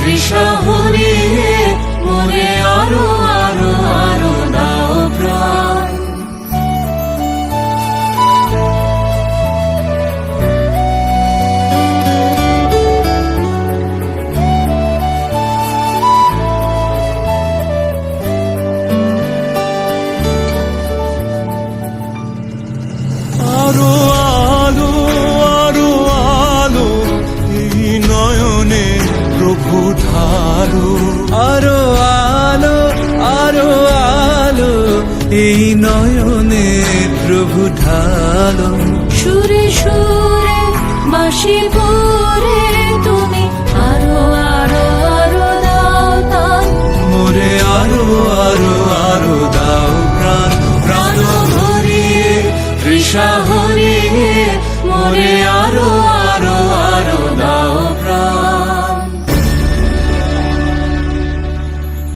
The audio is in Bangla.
তৃষা ঢালো আরও আলো আরও আলো এই নয়নে প্রভু ঢালো। সুরে সুরে বাঁশি পরে তুমি আরও আরও আরও দাও তান মোরে আরও আরও আরও দাও প্রাণ। প্রাণ ভরিয়ে তৃষা হরিয়ে মোরে আরও